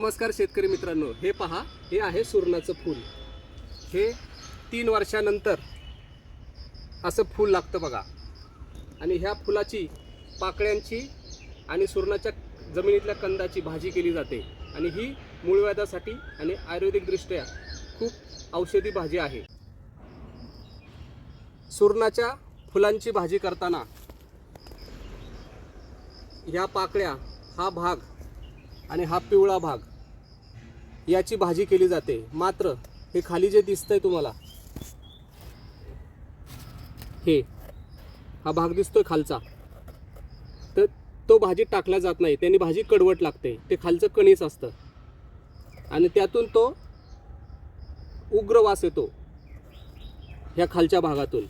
नमस्कार शेतकरी मित्रांनो हे पहा हे आहे सुरणाचं फूल. हे तीन वर्षानंतर असं फूल लागतं बघा. आणि ह्या फुलाची पाकळ्यांची आणि सुरणाच्या जमिनीतल्या कंदाची भाजी केली जाते. आणि ही मूळव्याधासाठी आणि आयुर्वेदिकदृष्ट्या खूप औषधी भाजी आहे. सुरणाच्या फुलांची भाजी करताना ह्या पाकळ्या हा भाग आणि हा पिवळा भाग याची भाजी केली जाते. मात्र हे खाली जे दिसतंय तुम्हाला हे हा भाग दिसतोय खालचा. तर तो भाजीत टाकला जात नाही. त्यांनी भाजी कडवट लागते. ते खालचं कणीस असतं. आणि त्यातून तो उग्र वास येतो. ह्या खालच्या भागातून.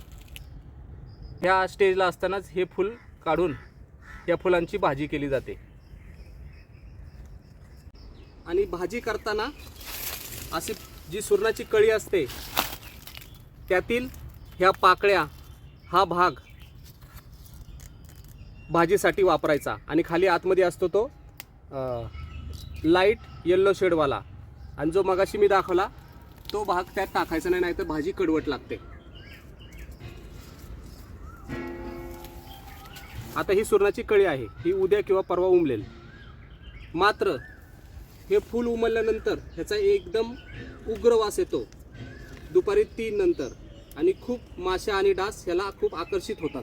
ह्या स्टेजला असतानाच हे फूल काढून या फुलांची भाजी केली जाते. आणि भाजी करताना अशी जी सुरणाची कळी असते त्यातील ह्या पाकळ्या हा भाग भाजीसाठी वापरायचा. आणि खाली आतमध्ये असतो तो लाइट येल्लो शेडवाला आणि जो मगाशी मी दाखवला तो भाग त्यात टाकायचा नाही नाहीतर भाजी कडवट लागते. आता ही सुरणाची कळी आहे. ही उद्या किंवा परवा उमलेल. मात्र हे फूल उमलल्यानंतर ह्याचा एकदम उग्र वास येतो. दुपारी तीन नंतर. आणि खूप माशा आणि डास ह्याला खूप आकर्षित होतात.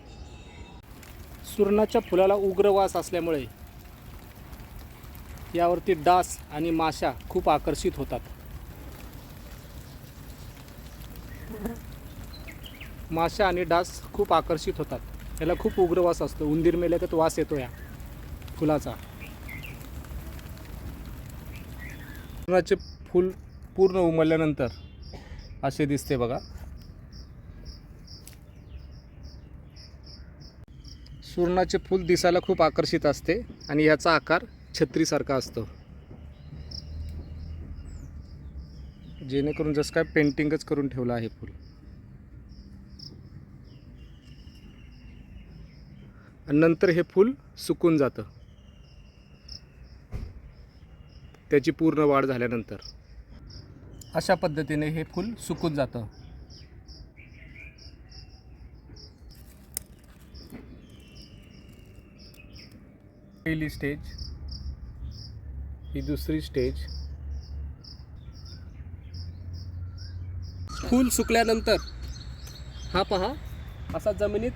सुरणाच्या फुलाला उग्र वास असल्यामुळे यावरती डास आणि माशा खूप आकर्षित होतात. माशा आणि डास खूप आकर्षित होतात. याला खूप उग्र वास असतो. उंदीर मेले तर वास येतो या फुलाचा. सुरणाचे फूल पूर्ण उमलल्यानंतर असे दिसते बघा. सुरणाचे फूल दिसायला खूप आकर्षित असते आणि याचा आकार छत्रीसारखा असतो. जेणेकरून जसं काय पेंटिंगच करून ठेवलं आहे फूल. आणि नंतर हे फूल सुकून जातं. त्याची पूर्ण वाढ झाल्यानंतर. अशा पद्धतीने हे फूल सुकून जातं. पहिली स्टेज ही दुसरी स्टेज फूल सुकल्यानंतर हा पहा असा जमिनीत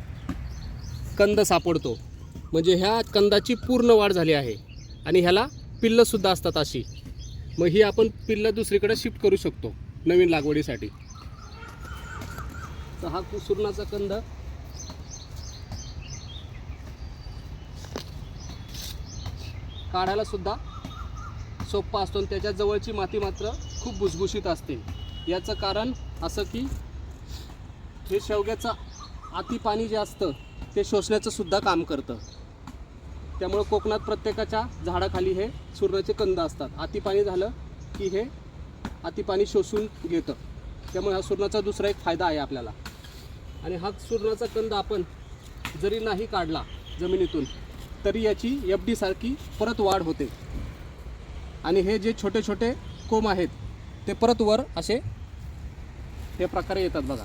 कंद सापडतो. म्हणजे ह्या कंदाची पूर्ण वाढ झाली आहे. आणि ह्याला पिल्लंसुद्धा असतात अशी. मग ही आपण पिल्लं दुसरीकडे शिफ्ट करू शकतो नवीन लागवडीसाठी. तर हा कुसुरणाचा कंद. काढायला सुद्धा सोप्पा असतो आणि त्याच्या जवळची माती मात्र खूप भुसभुशीत असते. याचं कारण असं की हे शेवग्याचं अति पाणी जे असतं ते शोषण्याचं सुद्धा काम करतं. त्यामुळं कोकणात प्रत्येकाच्या झाडाखाली हे सुरणाचे कंद असतात. अतिपाणी झालं की हे अतिपाणी शोषून घेतं. त्यामुळे हा सुरणाचा दुसरा एक फायदा आहे आपल्याला. आणि हा सुरणाचा कंद आपण जरी नाही काढला जमिनीतून तरी याची एफ डीसारखी परत वाढ होते. आणि हे जे छोटे छोटे कोंब आहेत ते परत वर असे हे प्रकारे येतात बघा.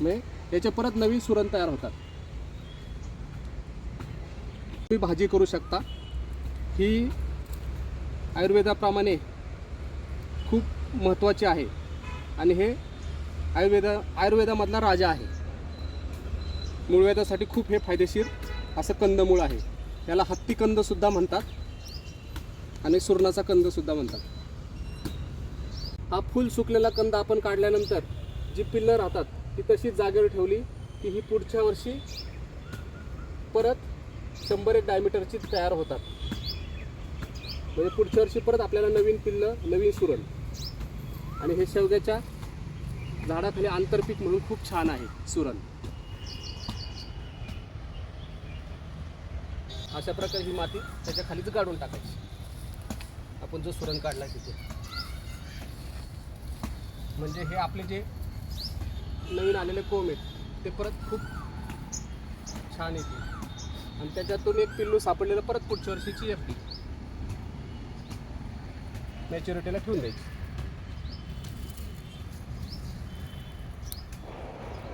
म्हणजे याचे परत नवीन सुरण तयार होतात. तुम्ही भाजी करू शकता. ही आयुर्वेदाप्रमाणे खूप महत्त्वाची आहे. आणि हे आयुर्वेदा आयुर्वेदामधला राजा आहे. मूळवेदासाठी खूप हे फायदेशीर असं कंदमूळ आहे. याला हत्ती कंदसुद्धा म्हणतात. आणि सुरणाचा कंदसुद्धा म्हणतात. हा फुल सुकलेला कंद आपण काढल्यानंतर जी पिल्लं राहतात ती तशीच जागेवर ठेवली की ही पुढच्या वर्षी परत शंभर एक डायमीटरची तयार होतात. म्हणजे पुढच्या वर्षी परत आपल्याला नवीन पिल्लं नवीन सुरण. आणि हे शेवग्याच्या झाडाखाली आंतरपीक म्हणून खूप छान आहे सुरण. अशा प्रकारे ही माती त्याच्या खालीच गाडून टाकायची. आपण जो सुरण काढला तिथे. म्हणजे हे आपले जे नवीन आलेले कोंब आहेत ते परत खूप छान येतील. आणि त्याच्यातून एक पिल्लू सापडलेलं परत पुढच्या वर्षीची एफ डी मॅच्युरिटीला ठेवून द्यायची.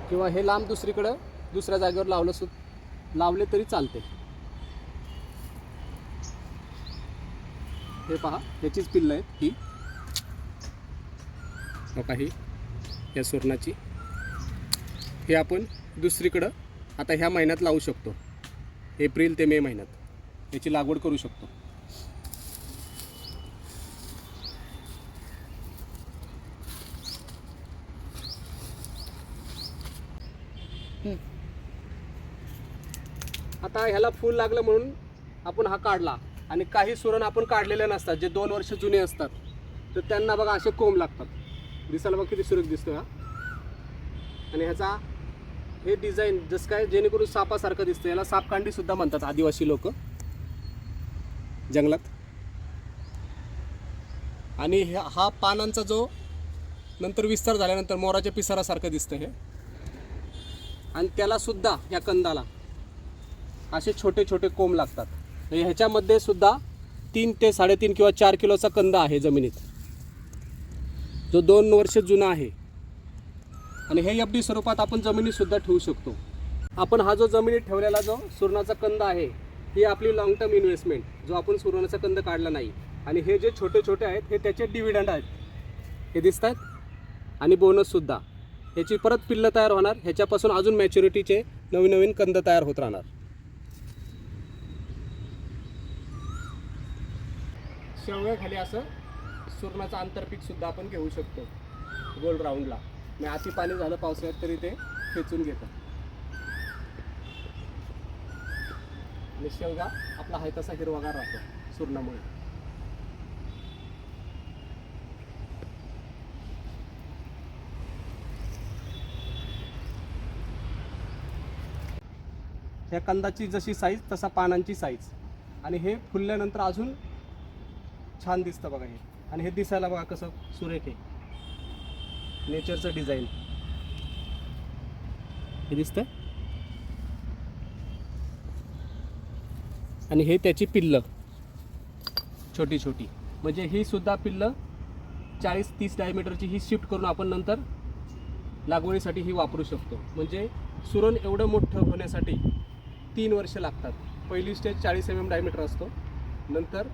किंवा हे लांब दुसरीकडं दुसऱ्या जागेवर लावलं सु लावले तरी चालते. हे पहा ह्याचीच पिल्लं आहेत ही. बघा ही या सुरणाची. हे आपण दुसरीकडं आता ह्या महिन्यात लावू शकतो. एप्रिल ते मे महिन्यात. याची लागवड करू शकतो. आता ह्याला फूल लागलं म्हणून आपण हा काढला. आणि काही सुरण आपण काढलेले नसतात जे दोन वर्ष जुने असतात. तर त्यांना बघा असे कोंब लागतात. दिसायला बघा किती सुरेख दिसतो हा. आणि ह्याचा हे डिझाईन जसं काय जेणेकरून सापासारखं दिसतं. याला सापकांडी सुद्धा म्हणतात आदिवासी लोक. जंगलात. आणि ह्या- हा पानांचा जो नंतर विस्तार झाल्यानंतर मोराच्या पिसारासारखं दिसतं हे. आणि त्याला सुद्धा या कंदाला असे छोटे छोटे कोंब लागतात. म्हणजे ह्याच्यामध्ये सुद्धा तीन ते साडेतीन किंवा चार किलोचा कंद आहे जमिनीत. जो दोन वर्ष जुना आहे. आणि हे एफ डी स्वरूपात आपण जमिनीतसुद्धा ठेवू शकतो. आपण हा जो जमिनीत ठेवलेला जो सुरणाचा कंद आहे ही आपली लॉंग टर्म इन्व्हेस्टमेंट जो आपण सुरणाचा कंद काढला नाही. आणि हे जे छोटे छोटे आहेत हे त्याचे डिव्हिडंड आहेत. हे दिसत आहेत आणि बोनससुद्धा ह्याची परत पिल्लं तयार होणार. ह्याच्यापासून अजून मॅच्युरिटीचे नवीन नवीन कंद तयार होत राहणार. शेवग्याखाली असं सुरणाचं आंतरपीक सुद्धा आपण घेऊ शकतो. गोल राऊंडला आणि अति पाणी झालं पावसाळ्यात तरी ते खेचून घेतं आणि शेवगा आपला हाय तसा हिरवागार राहतो सुरणामुळे. ह्या कंदाची जशी साईज तसा पानांची साईज आणि हे फुलल्यानंतर अजून छान दिसतं बघा हे. आणि हे दिसायला बघा कसं सुरेख आहे. नेचरचं डिझाईन. हे दिसतंय? आणि हे त्याची पिल्लं. छोटी छोटी. म्हणजे ही सुद्धा पिल्लं चाळीस तीस डायमीटरची ही शिफ्ट करून आपण नंतर लागवडीसाठी ही वापरू शकतो. म्हणजे सुरण एवढं मोठं होण्यासाठी तीन वर्ष लागतात. पहिली स्टेज चाळीस एम एम डायमीटर असतो. नंतर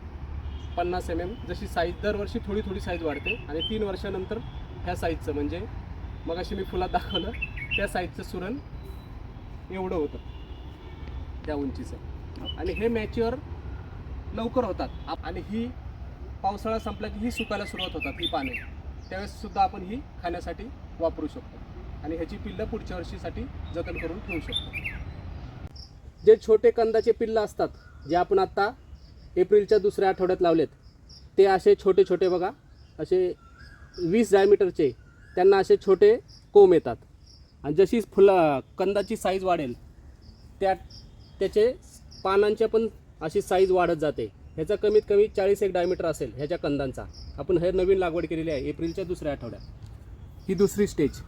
पन्नास एम एम जशी साईज दरवर्षी थोडी थोडी साईज वाढते. आणि तीन वर्षानंतर ह्या साईजचं म्हणजे मग अशी मी फुलात दाखवलं त्या साईजचं सुरण एवढं होतं. त्या उंचीचं. आणि हे मॅच्युअर लवकर होतात. आणि ही पावसाळा संपला की ही सुकायला सुरुवात होतात ही पाने. त्यावेळेस सुद्धा आपण ही खाण्यासाठी वापरू शकतो. आणि ह्याची पिल्लं पुढच्या वर्षीसाठी जतन करून ठेवू शकतो. जे छोटे कंदाचे पिल्लं असतात जे आपण आत्ता एप्रिलच्या दुसऱ्या आठवड्यात लावलेत ते असे छोटे छोटे बघा असे वीस डायमीटरचे त्यांना असे छोटे कोंब येतात. आणि जशी फुलं कंदाची साईज वाढेल त्या त्याचे पानांच्या पण अशी साईज वाढत जाते. ह्याचा कमीत कमी चाळीस एक डायमीटर असेल ह्याच्या कंदांचा. आपण हे नवीन लागवड केलेली आहे एप्रिलच्या दुसऱ्या आठवड्यात. ही दुसरी स्टेज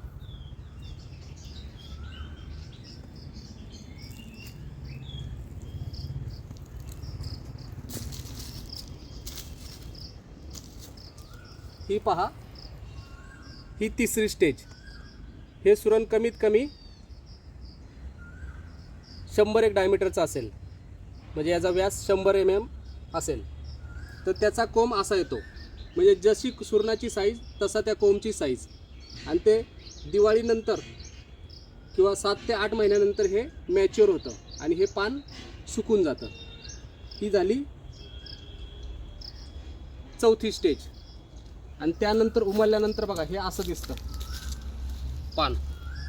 ही पहा ही तिसरी स्टेज हे सुरण कमीत कमी शंभर एक डायमीटरचा असेल. म्हणजे याचा व्यास शंभर एम एम असेल. तर त्याचा कोंब असा येतो. म्हणजे जशी सुरणाची साईज तसा त्या कोंबची साईज आणि ते दिवाळीनंतर किंवा सात ते आठ महिन्यानंतर हे मॅच्युअर होतं आणि हे पान सुकून जातं. ही झाली चौथी स्टेज आणि त्यानंतर उमलल्यानंतर बघा हे असं दिसतं. पान.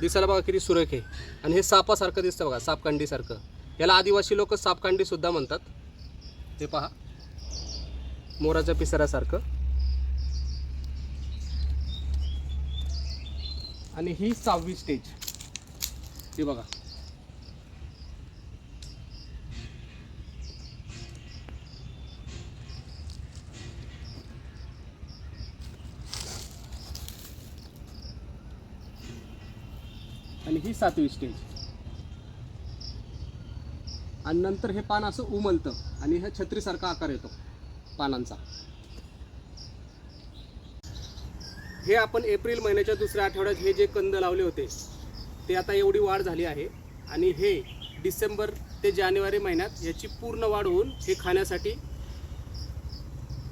दिसायला बघा किती सुरेख आहे. आणि हे सापासारखं दिसतं बघा सापकांडीसारखं. याला आदिवासी लोक सापकांडीसुद्धा म्हणतात. ते पहा. मोराच्या पिसाऱ्यासारखं. आणि ही सहावी स्टेज ही बघा. आणि ही सातवी स्टेज आणि नंतर हे पान असं उमलतं आणि हा छत्रीसारखा आकार येतो पानांचा. हे आपण एप्रिल महिन्याच्या दुसऱ्या आठवड्यात हे जे कंद लावले होते ते आता एवढी वाढ झाली आहे आणि हे डिसेंबर ते जानेवारी महिन्यात याची पूर्ण वाढ होऊन हे खाण्यासाठी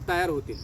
तयार होतील.